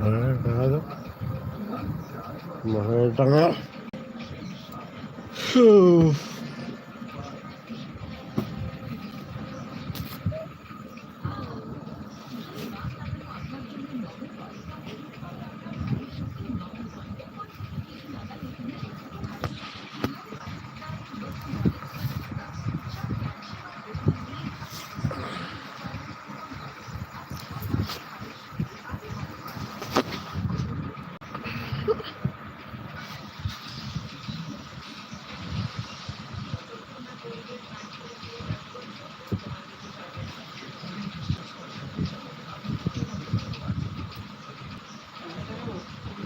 হ্যাঁ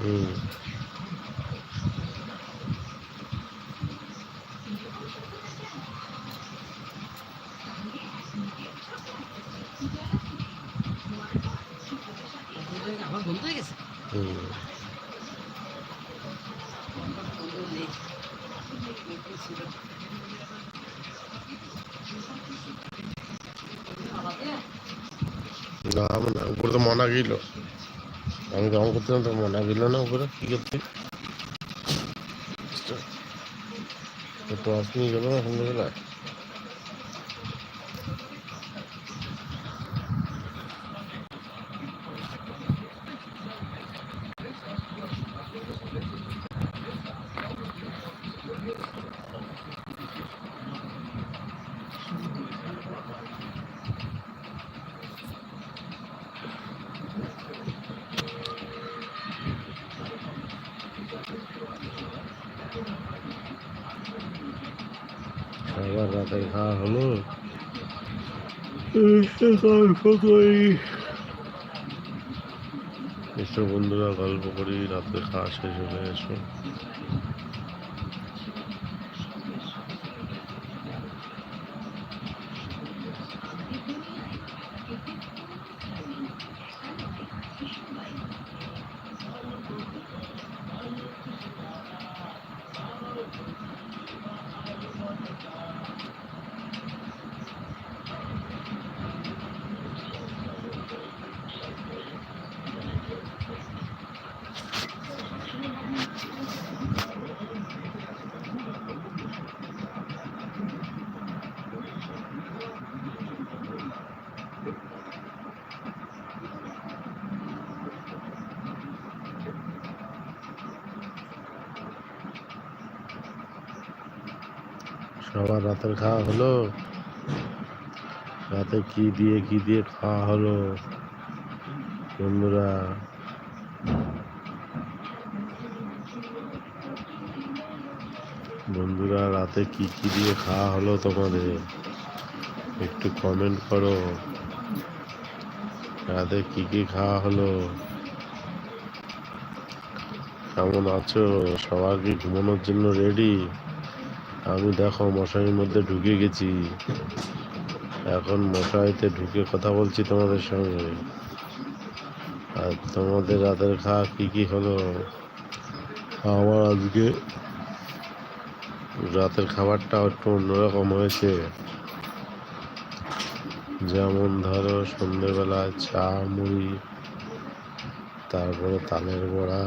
আমার ছিল না না তো মনা গেল। করতে করছিলাম তো মনে গেল না উপরে কি করছি? তো আসনি গেল না সন্ধ্যেবেলায় রাতে খাওয়া হলো? এসো বন্ধুরা গল্প করি রাতে খাওয়া শেষ হলে এসো। সবার রাতের খাওয়া হলো? রাতে কি দিয়ে কি দিয়ে খাওয়া হলো? বন্ধুরা বন্ধুরা, রাতে কি কি দিয়ে খাওয়া হলো তোমাদের? একটু কমেন্ট করো। রাতে কি কি খাওয়া হলো? কেমন আছো? সবার কি ঘুমানোর জন্য রেডি আমি দেখো মশারির মধ্যে ঢুকে গেছি। এখন মশারিতে ঢুকে কথা বলছি তোমাদের সঙ্গে। আর তোমাদের রাতের খাওয়া কি কি হলো? আমার আজকে রাতের খাবারটা একটু অন্যরকম হয়েছে। যেমন ধরো সন্ধ্যেবেলা চা মুড়ি তারপরে তালের বড়া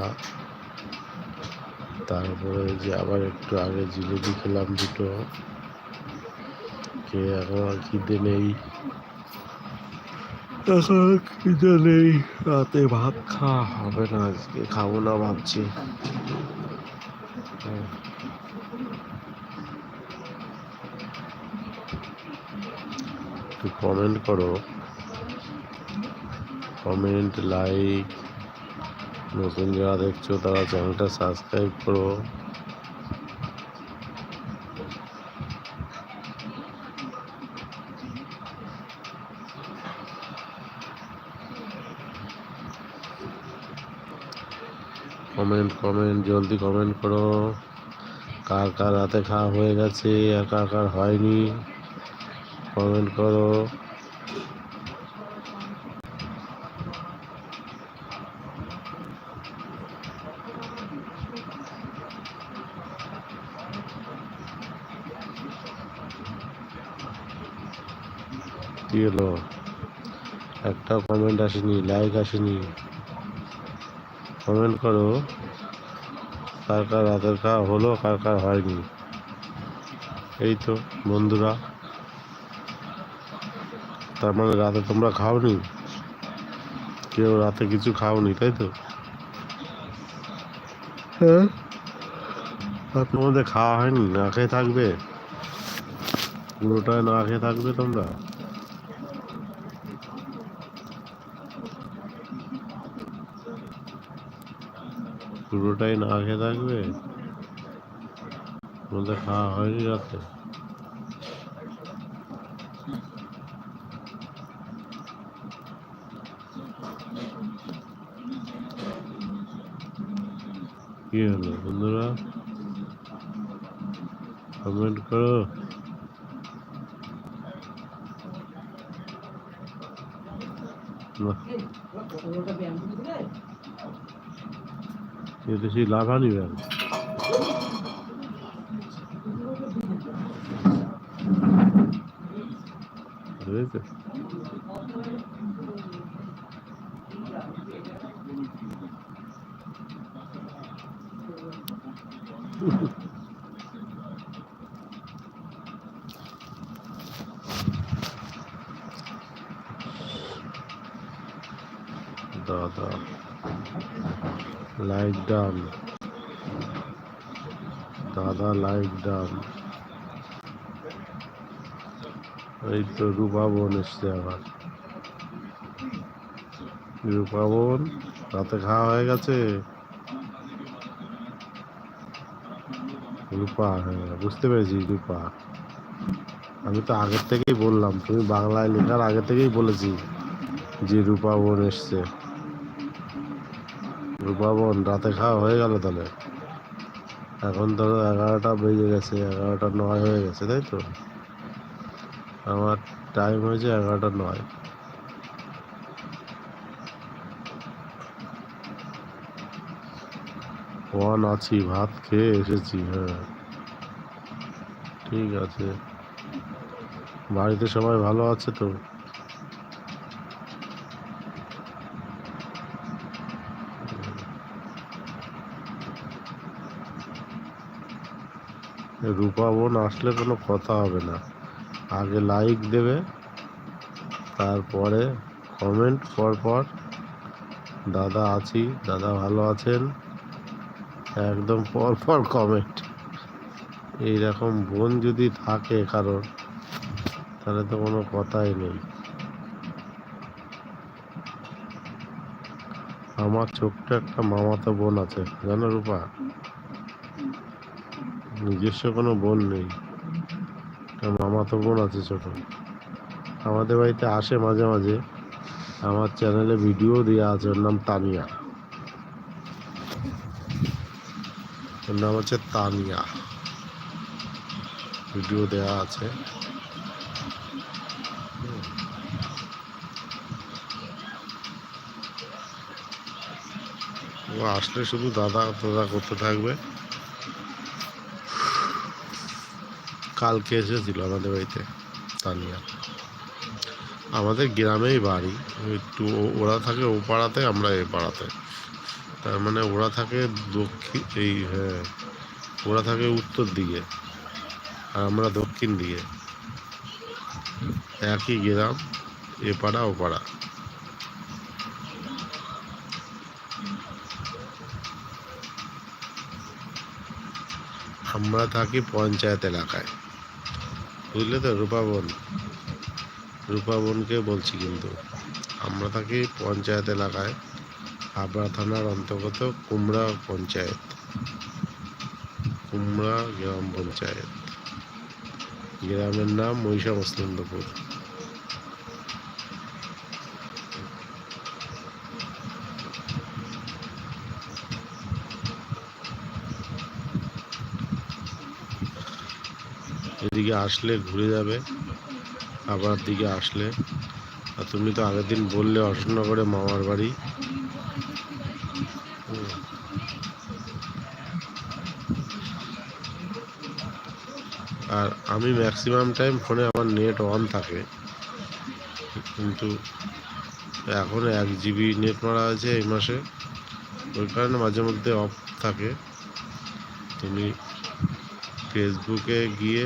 তারপরে যে আবার একটু আগে জিলিপি খেলাম দুটো। কে এখন আর খিদে নেই। এখন খিদে নেই। রাতে ভাত খাওয়া হবে না আজকে, খাব না ভাবছি। একটু কমেন্ট করো। কমেন্ট লাইক নতুন যারা দেখছ, তারা চ্যানেলটা সাবস্ক্রাইব করো। কমেন্ট কমেন্ট, জলদি কমেন্ট করো। কার কার রাতে খাওয়া হয়ে গেছে কার কার হয়নি, কমেন্ট করো। কি হলো? একটা কমেন্ট আসেনি লাইক আসেনি। কমেন্ট করো কার কার রাতের খাওয়া হলো কার কার হয়নি। এই তো বন্ধুরা। তার মানে রাতে তোমরা খাওনি? কেউ রাতে কিছু খাওনি তাই তো? হ্যাঁ? তোমাদের খাওয়া হয়নি না খেয়ে থাকবে? পুরোটাই না খেয়ে থাকবে তোমরা? পুরোটাই না খেয়ে থাকবে? তোমাদের খাওয়া হয়নি রাতে? কি হলো বন্ধুরা? কমেন্ট করো। না। Hier is hier lava nu wel. ডান দাদা লাইক ডান এই তো রূপা বোন এসছে আবার। রূপা বোন রাতে খাওয়া হয়ে গেছে? রূপা হ্যাঁ বুঝতে পেরেছি রূপা। আমি তো আগের থেকেই বললাম, তুমি বাংলায় লেখার আগে থেকেই বলেছি যে রূপা বোন এসছে। রূপা বোন রাতে খাওয়া হয়ে গেল তাহলে? এখন ধরো এগারোটা বেজে গেছে, এগারোটা নয় হয়ে গেছে, তাই তো? আমার টাইম হয়েছে এগারোটা নয়। ওয়ান আছি, ভাত খেয়ে এসেছি হ্যাঁ। ঠিক আছে। বাড়িতে সবাই ভালো আছে তো? রূপা বোন আসলে কোনো কথা হবে না। আগে লাইক দেবে, তারপরে কমেন্ট পর পর দাদা আছি, দাদা ভালো আছেন? একদম পর পর কমেন্ট এইরকম বোন যদি থাকে কারোর, তাহলে তো কোনো কথাই নেই। আমার ছোট্ট একটা মামাতো বোন আছে, জানো রূপা? নিজস্ব কোনো বোন নেই। মামাতো বোন আছে ছোট। আমাদের বাড়িতে আসে মাঝে মাঝে। আমার চ্যানেলে ভিডিও দেওয়া আছে, ওর নাম তানিয়া। ওর নাম হচ্ছে তানিয়া। ভিডিও দেওয়া আছে। ও আসলে শুধু দাদা দাদা করতে থাকবে। কালকে এসেছিল আমাদের বাড়িতে, তানিয়া। আমাদের গ্রামেই বাড়ি, একটু ওরা থাকে ও পাড়াতে, আমরা এ পাড়াতে। তার মানে ওরা থাকে দক্ষিণ, এই হ্যাঁ ওরা থাকে উত্তর দিকে আর আমরা দক্ষিণ দিকে। একই গ্রাম, এ পাড়া, ও পাড়া। আমরা থাকি পঞ্চায়েত এলাকায়। বুঝলে তো রূপাবন রূপাবনকে বলছি কিন্তু, আমরা থাকি পঞ্চায়েত এলাকায়, হাবড়া থানার অন্তর্গত কুমড়া পঞ্চায়েত। কুমড়া গ্রাম পঞ্চায়েত। গ্রামের নাম মহিষা মসলন্দপুর এদিকে আসলে ঘুরে যাবে, আবার দিকে আসলে। আর তুমি তো আগের দিন বললে অশোকনগরে মামার বাড়ি। আর আমি ম্যাক্সিমাম টাইম ফোনে আমার নেট অন থাকে। কিন্তু এখন এক জিবি নেট মারা আছে এই মাসে। ওই কারণে মাঝে মধ্যে অফ থাকে। তুমি ফেসবুকে গিয়ে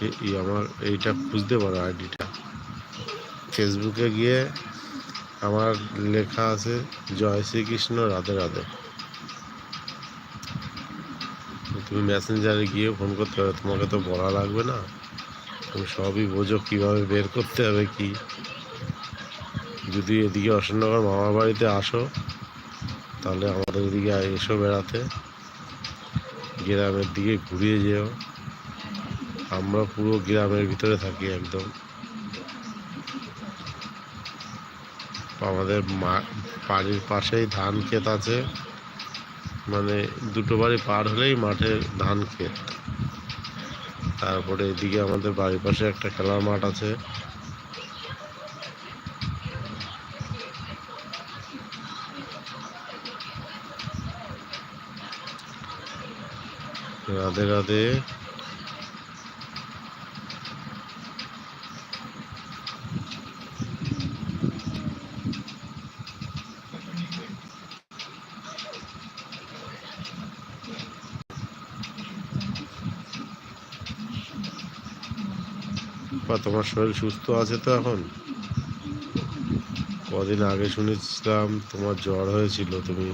এ- এই আমার এইটা খুঁজতে পারো আইডিটা। ফেসবুকে গিয়ে আমার লেখা আছে, জয় শ্রীকৃষ্ণ, রাধে রাধে। তুমি মেসেঞ্জারে গিয়ে ফোন করতে হবে তোমাকে তো বলা লাগবে না। তুমি সবই বোঝো কীভাবে বের করতে হবে কি? যদি এদিকে অশোকনগর মামার বাড়িতে আসো, তাহলে আমাদের এদিকে এসো বেড়াতে। গ্রামের দিকে ঘুরিয়ে যেও। আমরা পুরো গ্রামের ভিতরে থাকি একদম। আমাদের মা, বাড়ির পাশেই ধান ক্ষেত আছে। মানে দুটো বাড়ি পার হলেই মাঠের ধান ক্ষেত। তারপরে এদিকে আমাদের বাড়ির পাশে একটা খেলার মাঠ আছে। রাধে রাধে বা তোমার শরীর সুস্থ আছে তো এখন? কদিন আগে শুনেছিলাম তোমার জ্বর হয়েছিল, তুমি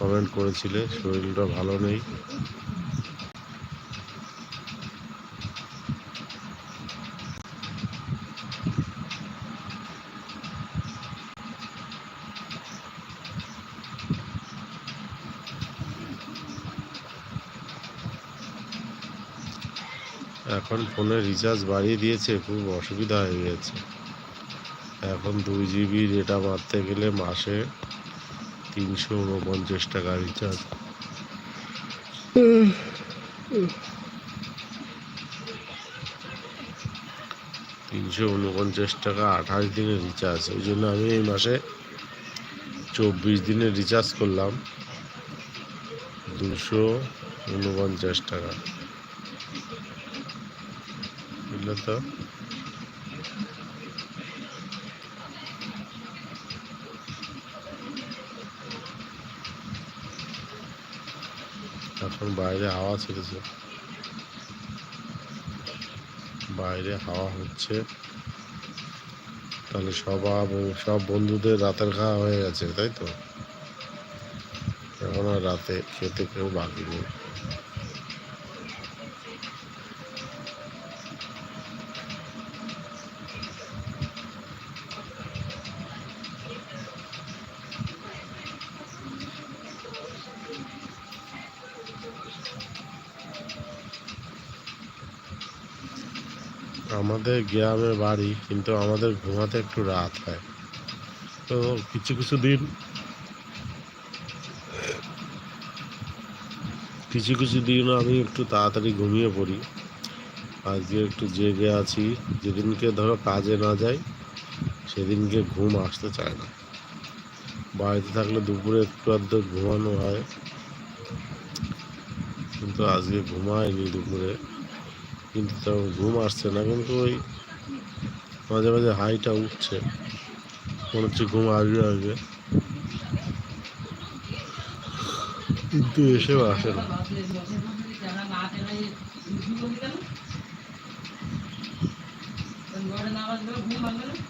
কমেন্ট করেছিলে, শরীরটা ভালো নেই। এখন ফোনে রিচার্জ বাড়িয়ে দিয়েছে খুব অসুবিধা হয়ে গেছে। এখন দুই জিবি ডেটা মারতে গেলে মাসে তিনশো উনপঞ্চাশ টাকা রিচার্জ তিনশো উনপঞ্চাশ টাকা আঠাশ দিনের রিচার্জ ওই জন্য আমি এই মাসে চব্বিশ দিনের রিচার্জ করলাম। দুশো উনপঞ্চাশ টাকা। বুঝলে তো। এখন বাইরে হাওয়া ছেড়েছে। বাইরে হাওয়া হচ্ছে। তাহলে সব সব বন্ধুদের রাতের খাওয়া হয়ে গেছে, তাই তো? এখন আর রাতে খেতে কেউ বাকি নেই। আমাদের গ্রামে বাড়ি, কিন্তু আমাদের ঘুমাতে একটু রাত হয়। তো কিছু কিছু দিন, কিছু কিছু দিন আমি একটু তাড়াতাড়ি ঘুমিয়ে পড়ি। আজকে একটু জেগে আছি, যেদিনকে ধরো কাজে না যাই, সেদিনকে ঘুম আসতে চায় না। বাড়িতে থাকলে দুপুরে একটু আধটু ঘুমানো হয়। কিন্তু আজকে ঘুমায়নি দুপুরে। কিন্তু তাও ঘুম আসছে না, কিন্তু ওই মাঝে মাঝে হাইটা উঠছে। মনে হচ্ছে ঘুম আসবে আসবে। কিন্তু এসেও আসে না। রূপা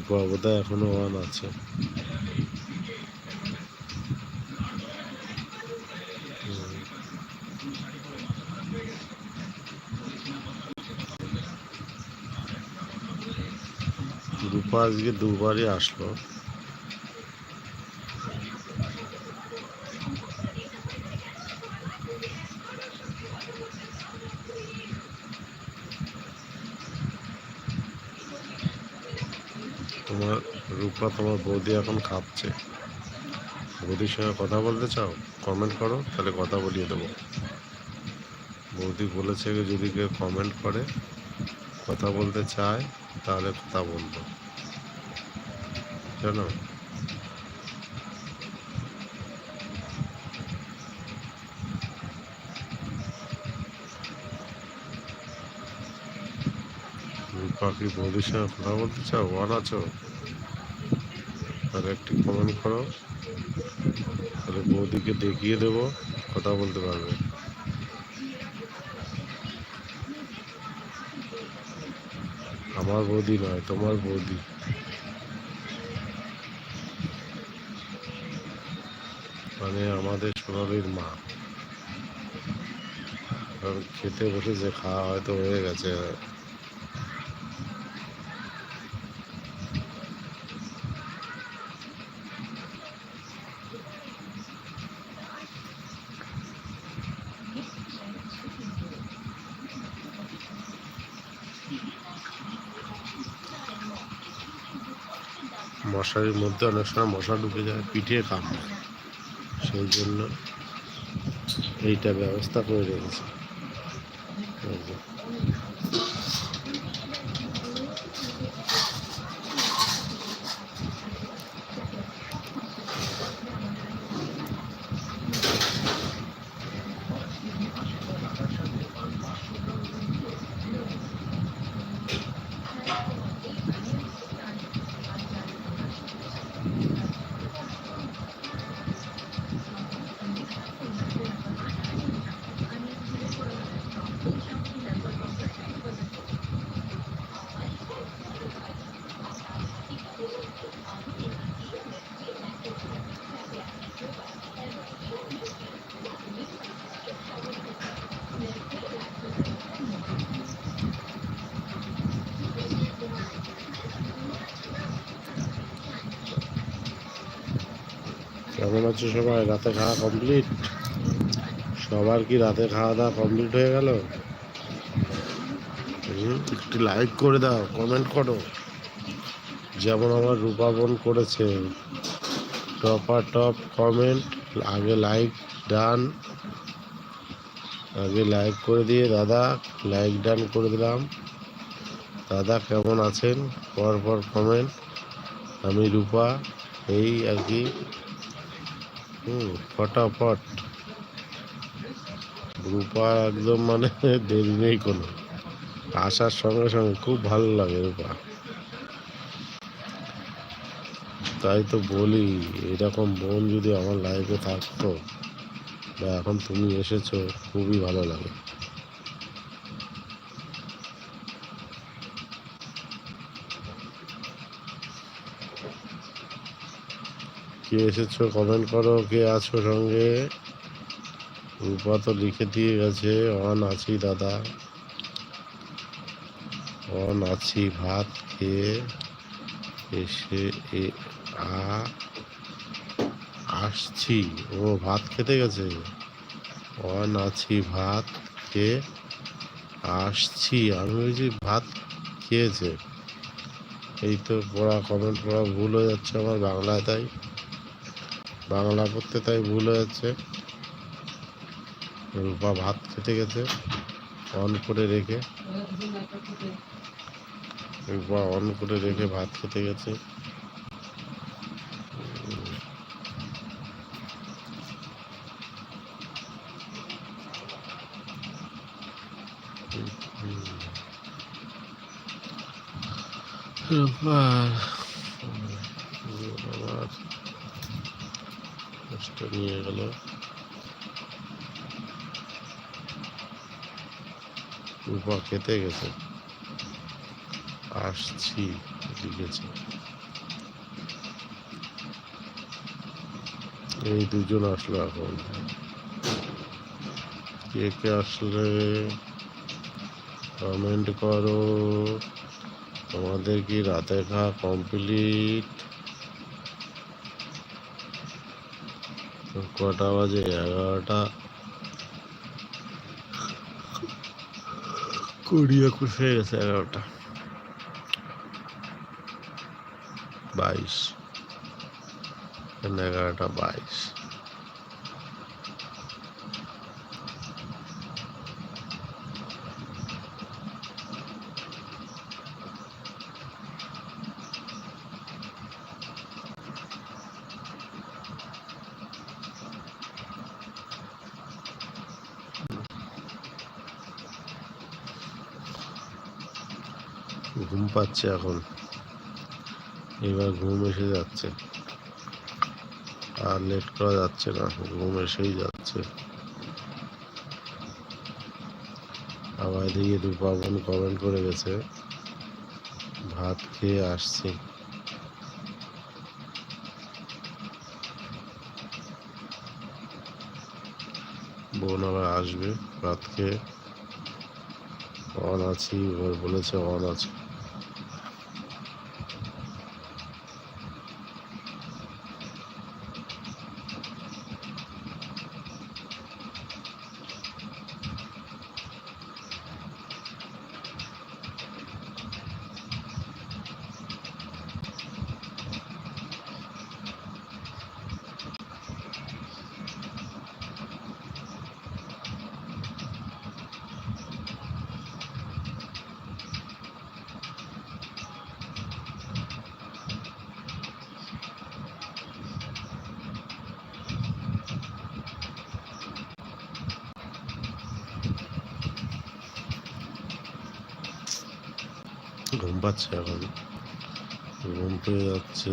বোধহয় এখনও অন আছে। রূপা আজকে দুবারই আসলো তোমার বৌদি এখন খাচ্ছে বৌদির সঙ্গে কথা বলতে চাও? কমেন্ট করো, তাহলে কথা বলিয়ে দেবো। বৌদি বলেছে যদি কেউ কমেন্ট করে, কথা বলতে চায়, তাহলে কথা বলব। কেন পাখি বৌদির সঙ্গে কথা বলতে চাও? ওয়ান আছো। আর একটি কমেন্ট করো। তাহলে বৌদিকে দেখিয়ে দেবো, কথা বলতে পারবে। আমার বৌদি নয়, তোমার বৌদি। মানে আমাদের সোনালির মা। খেতে বসেছে খাওয়া হয়তো হয়ে গেছে। মশারির মধ্যে অনেক সময় মশা ঢুকে যায়, পিঠে কামড়ায়। সেই জন্য এইটা ব্যবস্থা করে রেখেছে এই যে। কেমন আছো সবাই? রাতে খাওয়া কমপ্লিট সবার কি রাতে খাওয়া দাওয়া কমপ্লিট হয়ে গেল? একটু লাইক করে দাও কমেন্ট করো। যেমন আমার রূপা বোন করেছে। টপার টপ কমেন্ট আগে লাইক ডান আগে লাইক করে দিয়ে দাদা লাইক ডান করে দিলাম। দাদা কেমন আছেন? পর পর কমেন্ট আমি রূপা, এই আর কি। হুম, ফটাফট। রূপা একদম মানে দেরি নেই কোনো। আসার সঙ্গে সঙ্গে খুব ভালো লাগে রূপা তাই তো বলি, এরকম বোন যদি আমার লাইফে থাকতো, বা এখন তুমি এসেছ, খুবই ভালো লাগে। কে এসেছ? কমেন্ট করো, কে আছো সঙ্গে? রূপা তো লিখে দিয়ে গেছে, অন আছি দাদা। অন আছি, ভাত খেয়ে এসে এ, আ, আসছি। ও, ভাত খেতে গেছে? অন আছি, ভাত খেয়ে আসছি। আমি বলছি, ভাত খেয়েছে? এই তো পড়া কমেন্ট পড়া ভুল হয়ে যাচ্ছে আমার বাংলায়, তাই? বাংলা পড়তে তাই ভুল হয়েছে। রূপা ভাত খেতে গেছে, অন করে রেখে। রূপা অন করে রেখে ভাত খেতে গেছে রূপা আবার কষ্ট নিয়ে গেল। রূপা খেতে গেছে। আসছি লিখেছে এই দুজন আসলো এখন। কে কে আসলে কমেন্ট করো। তোমাদের কি রাতে খাওয়া কমপ্লিট কটা বাজে? এগারোটা। কুড়ি একুশ হয়ে গেছে এগারোটা। বাইশ। এগারোটা বাইশ। ঘুম পাচ্ছে এখন। এবার ঘুম এসে যাচ্ছে। আর লেট করা যাচ্ছে না, ঘুম এসেই যাচ্ছে। আবার এদিকে রূপাবন কমেন্ট করে গেছে, ভাত খেয়ে আসছি। বোন আবার আসবে, ভাত খেয়ে। অন আছি, বলেছে অন আছে। ঘুম পাচ্ছে এখন। ঘুম পেয়ে যাচ্ছে।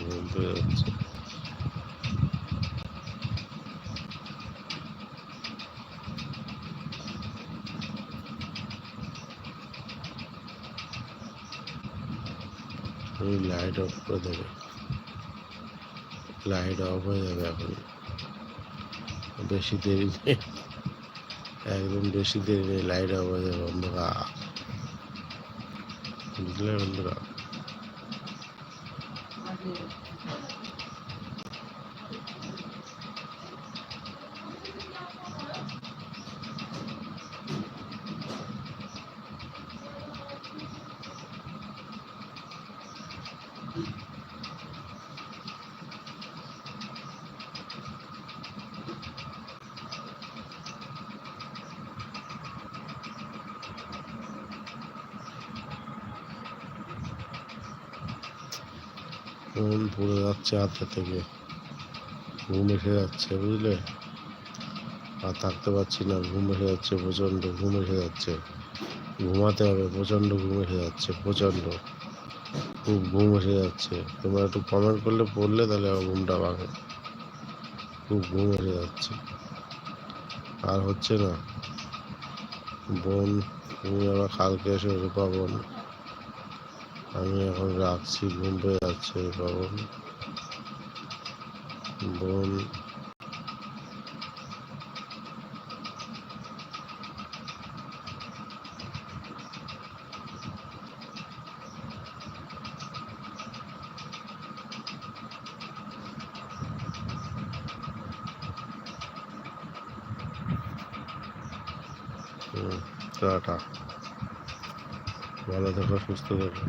ঘুম পেয়ে যাচ্ছে। লাইট অফ করে দেবে। লাইট অফ হয়ে যাবে এখন। বেশি দেরি নেই। একদম বেশি দেরি নেই লাইট অফ বন্ধুরা বুঝলে বন্ধুরা? ফোন পড়ে যাচ্ছে হাতে থেকে। ঘুম এসে যাচ্ছে, বুঝলে? আর থাকতে পারছি না, ঘুম এসে যাচ্ছে, প্রচণ্ড ঘুম এসে যাচ্ছে। ঘুমাতে হবে, প্রচণ্ড ঘুম এসে যাচ্ছে, প্রচণ্ড। খুব ঘুম এসে যাচ্ছে। তোমরা একটু কমেন্ট করলে, পড়লে তাহলে ঘুমটা ভাঙে খুব ঘুম এসে যাচ্ছে। আর হচ্ছে না, বোন, তুমি আবার কালকে এসে রূপা বোন। আমি এখন রাখছি ঘুম পেয়ে যাচ্ছে বাবন বোন হুম, টাটা ভালো থেকো সুস্থ থেকো